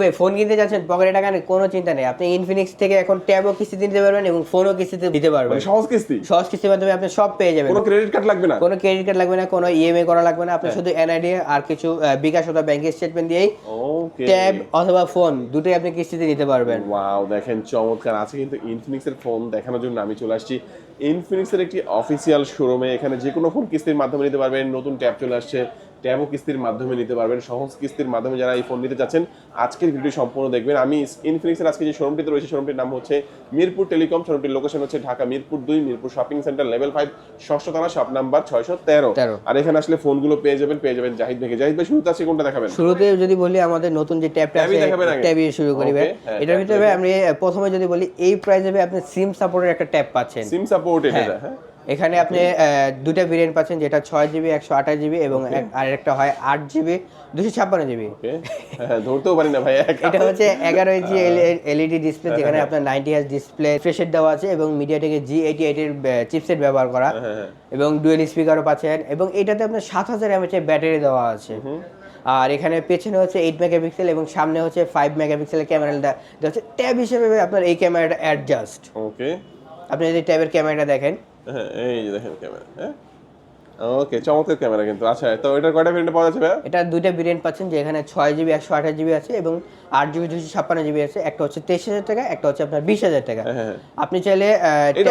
ভাই ফোন কিনতে যাচ্ছেন পকেটে টাকা নেই কোনো চিন্তা নেই। আপনি ইনফিনিক্স থেকে এখন ট্যাবও কিস্তিতে নিতে পারবেন এবং ফোনও কিস্তিতে দিতে পারবেন। মানে সহজ কিস্তি? সহজ কিস্তির মাধ্যমে আপনি সব পেয়ে যাবেন। কোনো ক্রেডিট কার্ড লাগবে না? কোনো ক্রেডিট কার্ড লাগবে না কোনো ইএমআই করা লাগবে না। হ্যাঁ। আপনি শুধু এনআইডি আর কিছু বিকাশ অথবা ব্যাংকের স্টেটমেন্ট দিয়েই ওকে ট্যাব অথবা ফোন দুটোই আপনি কিস্তিতে নিতে পারবেন। ওয়াও দেখেন চমৎকার। আছে কিন্তু ইনফিনিক্স এর ফোন দেখানোর জন্য আমি চলে আসছি। ইনফিনিক্স এর একটি অফিসিয়াল শোরুমে এখানে যে কোনো ফোন কিস্তির মাধ্যমে নিতে পারবেন। নতুন ট্যাব চলে আসছে। ট্যাবও কিস্তির মাধ্যমে নিতে পারবেন সহজ কিস্তির মাধ্যমে যারা এই ফোন নিতে চাচ্ছেন আজকের ভিডিও সম্পূর্ণ দেখবেন। আমি ইনফিনিক্স এর আজকে যে শোরুমটিতে রয়েছে শোরুমটির নাম হচ্ছে মিরপুর টেলিকম শোরুমটির লোকেশন হচ্ছে ঢাকা মিরপুর দুই Mirpur shopping centre level five ষষ্ঠ থানা শপ নাম্বার ছয়শো তেরো। তেরো। আর এখানে আসলে ফোনগুলো পেয়ে যাবেন পেয়ে যাবেন জাহিদ ভাইকে। জাহিদ ভাই শুরুতে আছে কোনটা দেখাবেন? শুরুতে যদি বলি আমাদের নতুন যে ট্যাবটা আছে ট্যাবই শুরু করি ভাই। হ্যাঁ, এটার ভিতরে আমি প্রথমে যদি বলি এই প্রাইসে আপনি সিম সাপোর্টের একটা ট্যাব পাচ্ছেন। সিম সাপোর্ট এটা হ্যাঁ। হ্যাঁ এখানে আপনি দুটা ভেরিয়েন্ট পাচ্ছেন যেটা ছয় জিবি একশো আঠাশ জিবি এবং আরেকটা হয় আট জিবি দুশো ছাপ্পান্ন জিবি ওকে হ্যাঁ ধরতেও পারি না ভাই। এটা হচ্ছে এগারো ইঞ্চি এলইডি ডিসপ্লে যেখানে আপনার নাইনটি হার্স ডিসপ্লে ফ্রেশের দেওয়া আছে এবং মিডিয়াটেকের জি এইটি এইটের চিপসেট ব্যবহার করা। হ্যাঁ, হ্যাঁ। এবং ডুয়েল স্পিকারও পাচ্ছেন এবং এটাতে আপনার সাত হাজার এমএচের ব্যাটারি দেওয়া আছে। আর এখানে পেছনে হচ্ছে এইট মেগাপিক্সেল এবং সামনে হচ্ছে ফাইভ মেগাপিক্সেলের ক্যামেরাটা দেওয়া হচ্ছে ট্যাব হিসেবে আপনার এই ক্যামেরাটা অ্যাডজাস্ট ওকে আপনি যদি ট্যাবের ক্যামেরাটা দেখেন হ্যাঁ এই যে দেখেন ক্যামেরা হ্যাঁ? ওকে চমৎকার ক্যামেরা কিন্তু। আচ্ছা তো এটার কয়টা ভেরিয়েন্ট পাওয়া যাচ্ছে এটা দুইটা ভেরিয়েন্ট পাচ্ছেন যে এখানে ছয় জিবি একশো আঠাশ জিবি আছে এবং আট জিবি দুশো ছাপ্পান্ন জিবি আছে। একটা হচ্ছে তেইশ হাজার টাকা একটা হচ্ছে আপনার বিশ হাজার টাকা। হ্যাঁ, হ্যাঁ। আপনি চাইলে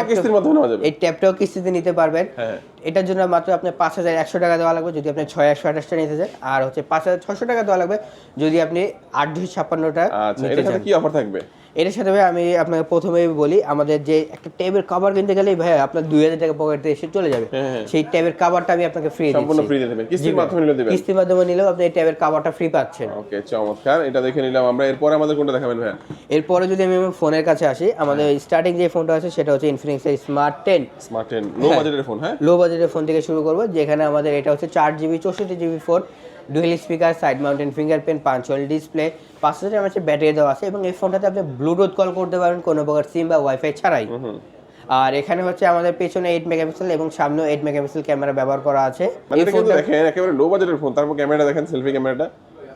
কিস্তির মাধ্যমে নেওয়া যাবে? এই ট্যাবটাও কিস্তিতে নিতে পারবেন। হ্যাঁ এটার জন্য মাত্র আপনি পাঁচ হাজার একশো টাকা দেওয়া লাগবে যদি আপনি ছয় একশো আঠাশটা নিতে চান। আর হচ্ছে পাঁচ হাজার ছশো টাকা দেওয়া লাগবে যদি আপনি আট দুশো ছাপ্পান্নটা আচ্ছা চান। কি অফার থাকবে? এটার সাথে ভাই আমি আপনাকে প্রথমেই বলি আমাদের যে একটা ট্যাবের কভার কিনতে গেলে ভাই আপনার দুই হাজার টাকা পকেটে এসে চলে যাবে। হ্যাঁ, হ্যাঁ। সেই ট্যাবের কভারটা আমি আপনাকে ফ্রি সম্পূর্ণ ফ্রি দিয়ে দেবেন। কিস্তির মাধ্যমে নিলে দেবেন। কিস্তির মাধ্যমে নিলেও আপনি এই ট্যাবের কভারটা ফ্রি পাচ্ছেন। ওকে চমৎকার। এটা দেখে নিলাম আমরা। এরপর আমাদের কোনটা দেখাবেন ভাই এরপরে যদি আমি ফোনের কাছে আসি আমাদের স্টার্টিং যে ফোনটা আছে সেটা হচ্ছে ইনফিনিক্সের smart ten smart ten low বাজেটের ফোন হ্যাঁ? লো বাজেটের ফোন থেকে শুরু করব যেখানে আমাদের এটা হচ্ছে চার জিবি চৌষট্টি GB phone dual speaker side mounted fingerprint পাঁচওয়াল display পাঁচ হাজার এমএচের ব্যাটারি দেওয়া আছে এবং এই ফোনটাতে আপনি ব্লুটুথ কল করতে পারেন কোনো প্রকার সিম বা ওয়াইফাই ছাড়াই। আর এখানে হচ্ছে আমাদের পেছনে এইট মেগাপিক্সেল এবং সামনে এইট মেগাপিক্সেল ক্যামেরা ব্যবহার করা আছে। দেখেন একেবারে লো বাজেটের ফোন তারপর ক্যামেরাটা দেখেন সেলফি ক্যামেরাটা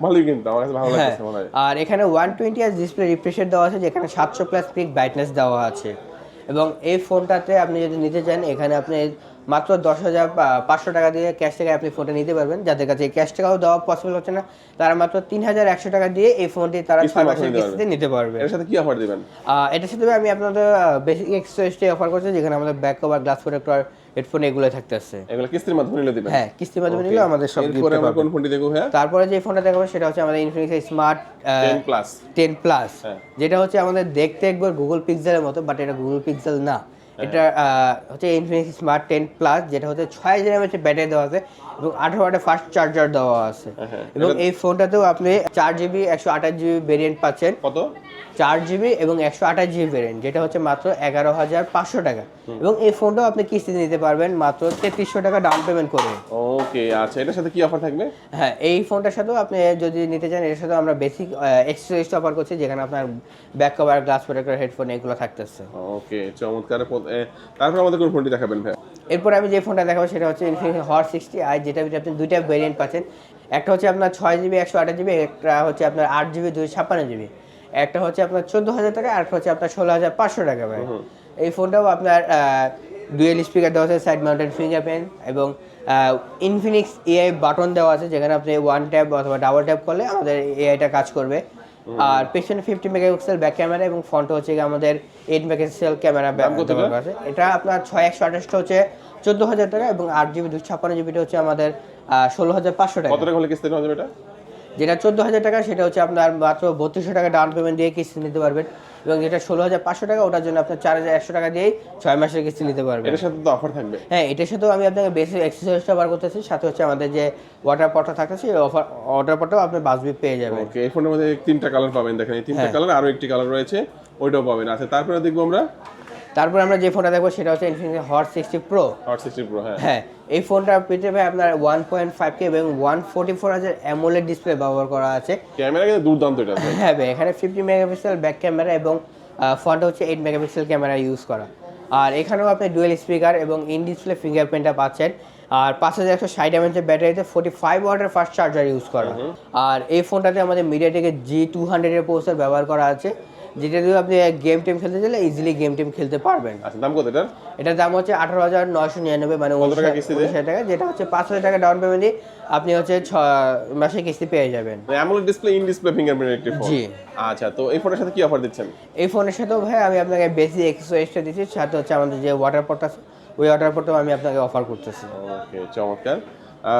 ভালোই কিন্তু আমার কাছে ভালো লাগছে মনে হয়। আর এখানে ওয়ান টোয়েন্টি আর ডিসপ্লে রিফ্রেশার দেওয়া আছে যেখানে সাতশো প্লাস পিক ব্রাইটনেস দেওয়া আছে। এবং এই ফোনটাতে আপনি যদি নিতে চান এখানে আপনি মাত্র দশ হাজার পাঁচশো টাকা দিয়ে ক্যাশ থেকে আপনি ফোনটা নিতে পারবেন। যাদের কাছে ক্যাশ টাকাও দেওয়া পসিবল হচ্ছে না তারা মাত্র তিন হাজার একশো টাকা দিয়ে এই ফোনটি তারা ছয় মাসের কিস্তিতে নিতে পারবে। এর সাথে কি অফার দিবেন? এটার সাথে আমি আপনাদের বেসিক এক্সট্রা অফার করছি যেখানে আমাদের back cover glass protector headphone এগুলো থাকতেছে। এগুলো কিস্তির মাধ্যমে নিলে দিবেন? হ্যাঁ কিস্তির মাধ্যমে নিলেও আমাদের সব এরপরে আমরা কোন ফোনটি দেখব হ্যাঁ তারপরে যে ফোনটা দেখাবো সেটা হচ্ছে আমাদের Infinix smart ten plus ten plus. যেটা হচ্ছে আমাদের দেখতে একবার গুগল পিক্সেলের মতো বাট এটা গুগল পিক্সেল না। এটা হচ্ছে ইনফিনিক্স স্মার্ট টেন প্লাস যেটা হচ্ছে ছয় হাজার এমএচ ব্যাটারি দেওয়া আছে এবং আঠারো ওয়াটের ফাস্ট চার্জার দেওয়া আছে। হ্যাঁ, এবং এই ফোনটাতেও আপনি চার জিবি একশো আঠাশ জিবি ভেরিয়েন্ট পাচ্ছেন। কত? চার জিবি এবং একশো আঠাশ জিবি ভেরিয়েন্ট যেটা হচ্ছে মাত্র এগারো হাজার পাঁচশো টাকা। এবং এই ফোনটাও আপনি কিস্তিতে নিতে পারবেন মাত্র তেত্রিশশো টাকা ডাউন পেমেন্ট করে। ওকে আচ্ছা এটার সাথে কি অফার থাকবে? হ্যাঁ এই ফোনটার সাথেও আপনি যদি নিতে চান এর সাথে আমরা বেসিক এক্সেসরিজ অফার করছি যেখানে আপনার back cover glass protector headphone এগুলো থাকতেছে। ওকে চমৎকার। তারপর আমাদের কোন ফোনটি দেখাবেন ভাই এরপর আমি যে ফোনটা দেখাবো সেটা হচ্ছে ইনফিনিক্স হট সিক্সটি আই যেটা ভিতরে আপনি দুইটা ভেরিয়েন্ট পাচ্ছেন। একটা হচ্ছে আপনার ছয় জিবি একশো আঠাশ জিবি একটা হচ্ছে আপনার আট জিবি দুশো ছাপ্পান্ন জিবি একটা হচ্ছে আপনার চোদ্দ হাজার টাকা আর একটা হচ্ছে আপনার ষোলো হাজার পাঁচশো টাকা ভাই এই ফোনটাও আপনার ডুয়েল স্পিকার দেওয়া আছে সাইড মাউন্টেড ফিঙ্গারপ্রিন্ট এবং ইনফিনিক্স এআই বাটন দেওয়া আছে যেখানে আপনি ওয়ান ট্যাপ অথবা ডাবল ট্যাপ করলে আমাদের এআইটা কাজ করবে। আর পেছনে ফিফটি মেগাপিক্সেল ব্যাক ক্যামেরা এবং ফ্রন্ট হচ্ছে গিয়ে আমাদের এইট মেগাপিক্সেল ক্যামেরা ব্যবহার আছে। এটা আপনার ছয় একশো আঠাশটা হচ্ছে চোদ্দ হাজার টাকা এবং আট জিবি দুশো ছাপ্পান্ন জিবিটা হচ্ছে আমাদের ষোলো হাজার পাঁচশো টাকা। কত টাকা হলে কিস্তি যাবে এটা? যেটা চোদ্দ হাজার টাকা সেটা হচ্ছে আপনার মাত্র বত্রিশশো টাকা ডাউন পেমেন্ট দিয়ে কিস্তি নিতে পারবেন এবং যেটা ষোলো হাজার পাঁচশো টাকা ওটার জন্য আপনার চার হাজার একশো টাকা দিয়েই ছয় মাসের কিস্তি নিতে পারবেন। এটার সাথে তো অফার থাকবে। হ্যাঁ এটার সাথেও আমি আপনাকে বেশি এক্সারসাইজটা বার করতেছি সাথে হচ্ছে আমাদের যে ওয়াটার পটটা থাকতেছে এই অফার ওয়াটার পটটাও আপনি বাসবি পেয়ে যাবেন। ওকে এই ফোনের মধ্যে তিনটা কালার পাবেন দেখেন এই তিনটা হ্যাঁ। কালার আরও একটি কালার রয়েছে ওইটাও পাবেন। আচ্ছা তারপরে দেখব আমরা তারপর আমরা যে ফোনটা দেখব সেটা হচ্ছে Infinix hot sixty pro hot sixty pro হ্যাঁ। হ্যাঁ এই ফোনটা পেতে পারে আপনার ওয়ান পয়েন্ট ফাইভ কে এবং ওয়ান ফোর্টি ফোর হাজার অ্যামোলেড ডিসপ্লে ব্যবহার করা আছে। ক্যামেরা কিন্তু দুর্দান্ত এটা। হ্যাঁ ভাই এখানে ফিফটি মেগাপিক্সেল ব্যাক ক্যামেরা এবং ফ্রন্ট হচ্ছে এইট মেগাপিক্সেল ক্যামেরা ইউজ করা। আর এখানেও আপনি ডুয়েল স্পিকার এবং ইন ডিসপ্লে ফিঙ্গারপ্রিন্টটা পাচ্ছেন। আর পাঁচ হাজার একশো ষাট এমএচের ব্যাটারিতে ফোর্টি ফাইভ ওয়াটের ফাস্ট চার্জার ইউজ করা। আর এই ফোনটাতে আমাদের মিডিয়াটেকের জি টু হান্ড্রেডের প্রসেসর ব্যবহার করা আছে। যেটা দিয়ে আপনি গেম টেম খেলতে চাইলে ইজিলি গেম টেম খেলতে পারবেন। আচ্ছা দাম কত এটার? এটার দাম হচ্ছে আঠারো হাজার নয়শো নিরানব্বই মানে উনিশ হাজার টাকা যেটা হচ্ছে পাঁচ হাজার টাকা ডাউন পেমেন্ট দিয়ে আপনি হচ্ছে ছ মাসে কিস্তি পেয়ে যাবেন। AMOLED display in display fingerprint একটি ফোন জি। আচ্ছা তো এই ফোনের সাথে কি অফার দিচ্ছেন? এই ফোনের সাথেও ভাই আমি আপনাকে বেশি এক্সট্রা এক্সট্রা দিচ্ছি সাথে হচ্ছে আমাদের যে ওয়াটার পটটা ওই ওয়াটার পটটাও আমি আপনাকে অফার করতেছি। ওকে চমৎকার।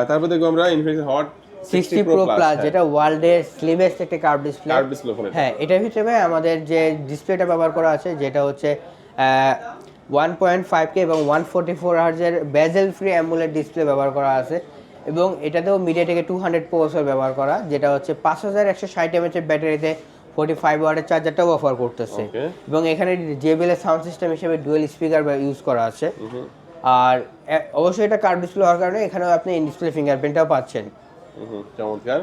তারপর দেখব আমরা Infinix hot sixty pro plus যেটা ওয়ার্ল্ডের স্লিমেস্ট একটা curve display curve display phone হ্যাঁ এটার ভিতরে ভাই আমাদের যে ডিসপ্লেটা ব্যবহার করা আছে যেটা হচ্ছে ওয়ান পয়েন্ট ফাইভ কে এবং ওয়ান ফোর্টি ফোর হার্জের বেজেল ফ্রি অ্যামুলেট ডিসপ্লে ব্যবহার করা আছে। এবং এটাতেও মিডিয়াটেকে টু হান্ড্রেড প্রসেসর ব্যবহার করা যেটা হচ্ছে পাঁচ হাজার একশো ষাট এমএচের ব্যাটারিতে ফোর্টি ফাইভ ওয়াটের চার্জারটাও অফার করতেছে। এবং এখানে জেবিএল সাউন্ড সিস্টেম হিসেবে ডুয়েল স্পিকার ইউজ করা আছে। আর অবশ্যই এটা কার্ভ ডিসপ্লে হওয়ার কারণে এখানেও আপনি ইন ডিসপ্লে ফিঙ্গারপ্রিন্টটাও পাচ্ছেন। চমৎকার।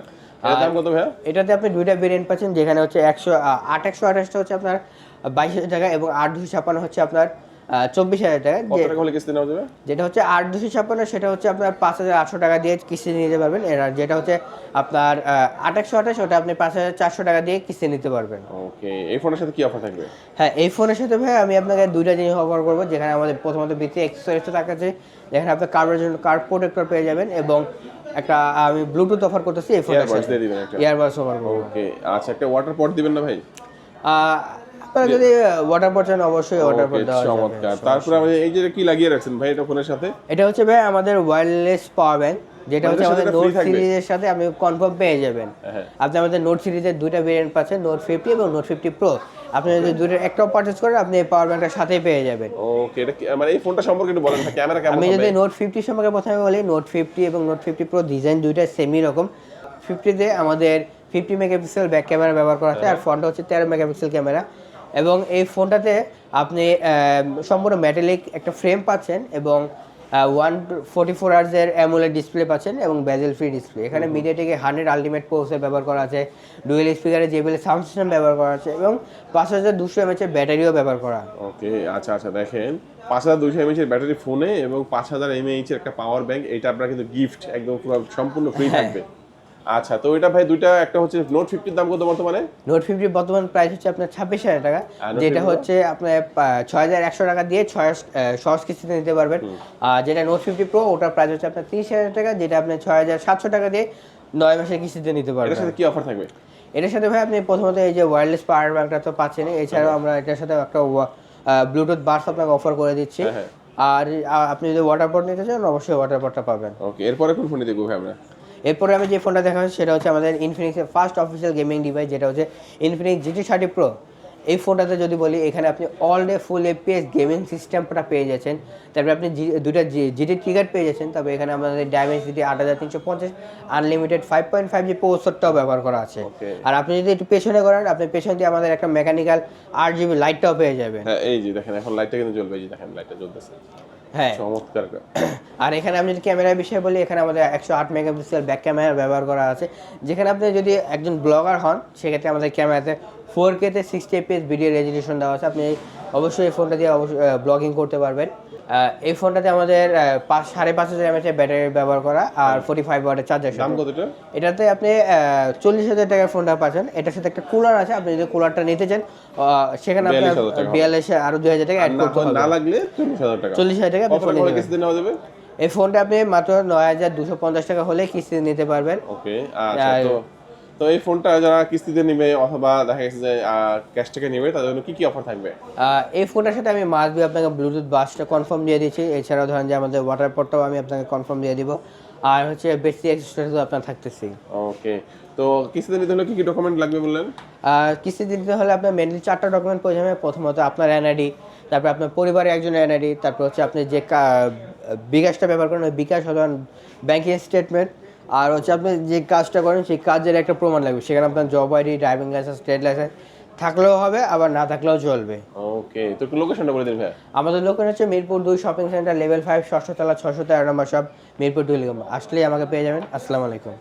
দাম কত ভাইয়া? এটাতে আপনি দুইটা ভেরিয়েন্ট পাচ্ছেন যেখানে হচ্ছে একশো আট একশো আঠাশটা হচ্ছে আপনার বাইশ হাজার টাকা এবং আট দুশো ছাপান্ন হচ্ছে আপনার চব্বিশ হাজার টাকা। কিস্তি নেওয়া যাবে? যেটা হচ্ছে আট দুশো ছাপ্পান্ন সেটা হচ্ছে আপনার পাঁচ হাজার আটশো টাকা দিয়ে কিস্তি নিতে পারবেন। আর যেটা হচ্ছে আপনার একশো আঠাশ ওটা আপনি পাঁচ হাজার চারশো টাকা দিয়ে কিস্তি নিতে পারবেন। ওকে এই ফোনের সাথে কি অফার থাকবে? হ্যাঁ এই ফোনের সাথে ভাই আমি আপনাকে দুইটা জিনিস অফার করব যেখানে আমাদের প্রথমত ভিত্তি এক্সেসরিজটা থাকাচ্ছে যেখানে আপনি কার্বের জন্য কার্ড প্রোটেক্টর পেয়ে যাবেন এবং একটা আমি ব্লুটুথ অফার করতেছি এই ফোনের সাথে। ইয়ারবাডস অফার করব। ওকে আচ্ছা একটা ওয়াটার পট দিবেন না ভাই? আপনারা যদি ওয়াটার পট চান অবশ্যই ওয়াটার পট দেওয়া চমৎকার। তারপরে আমাদের এই যে কি লাগিয়ে রাখছেন ভাই এটা ফোনের সাথে? এটা হচ্ছে ভাই আমাদের ওয়্যারলেস পাওয়ার ব্যাংক যেটা হচ্ছে আমাদের নোট? সিরিজের সাথে আপনি কনফার্ম পেয়ে যাবেন। হ্যাঁ। আপনি আমাদের নোট সিরিজের দুইটা ভেরিয়েন্ট পাচ্ছেন নোট ফিফটি এবং নোট ফিফটি প্রো আপনি যদি দুইটার একটাও পারচেজ করেন আপনি এই পাওয়ার ব্যাংকটার সাথেই পেয়ে যাবেন। ওকে এটা মানে এই ফোনটা সম্পর্কে একটু বলেন ক্যামেরা কেমন আমি যদি নোট ফিফটি সম্পর্কে প্রথমে বলি নোট ফিফটি এবং নোট ফিফটি প্রো ডিজাইন দুইটা সেমই রকম। ফিফটিতে আমাদের ফিফটি মেগাপিক্সেল ব্যাক ক্যামেরা ব্যবহার করা আছে আর ফ্রন্টটা হচ্ছে তেরো মেগাপিক্সেল ক্যামেরা এবং এই ফোনটাতে আপনি সম্পূর্ণ মেটালিক একটা ফ্রেম পাচ্ছেন এবং ওয়ান ফোর্টি ফোর আর্সের অ্যামুলেট ডিসপ্লে পাচ্ছেন এবং ব্যাজেল ফ্রি ডিসপ্লে এখানে মিডিয়াটেকে হান্ড্রেড আলটিমেট প্রসেসর ব্যবহার করা আছে ডুয়েল স্পিকারে জেবিএল সাউন্ড সিস্টেম ব্যবহার করা আছে এবং পাঁচ হাজার দুশো এমএচের ব্যাটারিও ব্যবহার করা। ওকে আচ্ছা আচ্ছা দেখেন। পাঁচ হাজার দুইশো এমএইচ এর ব্যাটারি ফোনে এবং পাঁচ হাজার এমএইচ এর একটা পাওয়ার ব্যাংক এটা আপনার কিন্তু গিফট একদম পুরো সম্পূর্ণ ফ্রি হ্যাঁ। থাকবে। আচ্ছা তো এটা ভাই দুইটা একটা হচ্ছে নোট ফিফটির দাম কত বর্তমানে? নোট ফিফটির বর্তমান প্রাইস হচ্ছে আপনার ছাব্বিশ হাজার টাকা যেটা হচ্ছে আপনার ছয় হাজার একশো টাকা দিয়ে ছয় সহজ কিস্তিতে নিতে পারবেন। আর যেটা নোট ফিফটি প্রো ওটার প্রাইস হচ্ছে আপনার তিরিশ হাজার টাকা যেটা আপনি ছয় হাজার সাতশো টাকা দিয়ে নয় মাসের কিস্তিতে নিতে এটার পারবেন সাথে কি অফার থাকবে? এটার সাথে ভাই আপনি প্রথমত এই যে ওয়্যারলেস পাওয়ার ব্যাংকটা তো পাচ্ছেনই এছাড়াও আমরা এটার সাথে একটা ব্লুটুথ বাস আপনাকে অফার করে দিচ্ছি। হ্যাঁ, হ্যাঁ। আর আপনি যদি ওয়াটার পট নিতে চান অবশ্যই ওয়াটার পটটা পাবেন। ওকে এরপরে কোন ফোনটি দেখব ভাই আমরা? এরপরে আমি যে ফোনটা দেখা হচ্ছে সেটা হচ্ছে আমাদের ইনফিনিক্সের ফার্স্ট অফিসিয়াল গেমিং ডিভাইস যেটা হচ্ছে ইনফিনিক্স জিটি থার্টি প্রো এই ফোনটাতে যদি বলি এখানে আপনি all day full APS gaming সিস্টেমটা পেয়ে যাচ্ছেন। তারপরে আপনি জি- দুটা জিটি ট্রিগার পেয়ে যাচ্ছেন। তবে এখানে আমাদের ডায়মেন্সিটি আট হাজার তিনশো পঞ্চাশ unlimited five point five G প্রসেসরটাও ব্যবহার করা আছে। আর আপনি যদি একটু পেছনে করেন আপনি পেছন দিয়ে আমাদের একটা মেকানিক্যাল আট জিবি লাইটটাও পেয়ে যাবেন। হ্যাঁ এই যে দেখেন এখন লাইটটা কিন্তু জ্বলবে এই যে দেখেন লাইটটা জ্বলতেছে। হ্যাঁ। চমৎকার। আর এখানে আমি যদি ক্যামেরার বিষয়ে বলি এখানে আমাদের একশো আট মেগাপিক্সেল ব্যাক ক্যামেরা ব্যবহার করা আছে। যেখানে আপনি যদি একজন ব্লগার হন সেক্ষেত্রে আমাদের ক্যামেরাতে ফোর কেতে সিক্সটি এপিএস ভিডিও রেজলিউশন দেওয়া আছে। আপনি অবশ্যই এই ফোনটা দিয়ে অবশ্যই ব্লগিং করতে পারবেন। এই ফোনটাতে আমাদের পাঁচ সাড়ে পাঁচ হাজার এমএচের ব্যাটারি ব্যবহার করা আর ফোর্টি ফাইভ ওয়াটের চার্জার দাম কতটা? এটাতে আপনি চল্লিশ হাজার টাকার ফোনটা পাচ্ছেন। এটার সাথে একটা কুলার আছে আপনি যদি কুলারটা নিতে চান সেখানে আপনার 42,000 টাকা। হবে। বিয়াল্লিশে আরও দুই হাজার টাকা অ্যাড করতে হবে। না লাগলে চল্লিশ হাজার টাকা। চল্লিশ হাজার টাকা কিস্তিতে নেওয়া যাবে? এই ফোনটা আপনি মাত্র নয় হাজার দুশো পঞ্চাশ টাকা হলে কিস্তি নিতে পারবেন। ওকে আচ্ছা তো তো এই ফোনটা যারা কিস্তিতে নেবে অথবা দেখা গেছে যে ক্যাশ থেকে নেবে তাদের জন্য কি কি অফার থাকবে? এই ফোনটার সাথে আমি মাস্ট বি আপনাকে ব্লুটুথ বাসটা কনফার্ম দিয়ে দিচ্ছি এছাড়াও ধরেন যে আমাদের ওয়াটার পটটাও আমি আপনাকে কনফার্ম দিয়ে দিব। আর হচ্ছে বেশি এক্সট্রা আপনার থাকতেছি। ওকে তো কিস্তিতে নিতে হলে কি কি ডকুমেন্ট লাগবে বললেন? কিস্তিতে নিতে হলে আপনার মেনলি চারটা ডকুমেন্ট প্রয়োজন হবে। প্রথমত আপনার এনআইডি তারপর আপনার পরিবারের একজন এনআইডি তারপর হচ্ছে আপনি যে বিকাশটা ব্যবহার করেন ওই বিকাশ অথবা ব্যাংকিং স্টেটমেন্ট আর হচ্ছে আপনি যে কাজটা করেন সেই কাজের একটা প্রমাণ লাগবে। সেখানে আপনার job ID driving licence trade licence থাকলেও হবে আবার না থাকলেও চলবে। ওকে তো লোকেশনটা বলে দিন ভাই আমাদের লোকেশন হচ্ছে মিরপুর দুই শপিং সেন্টার লেভেল ফাইভ ষষ্ঠ তলা ছশো তেরো নম্বর সব মিরপুর টুলিগম আসলেই আমাকে পেয়ে যাবেন। আসসালামু আলাইকুম।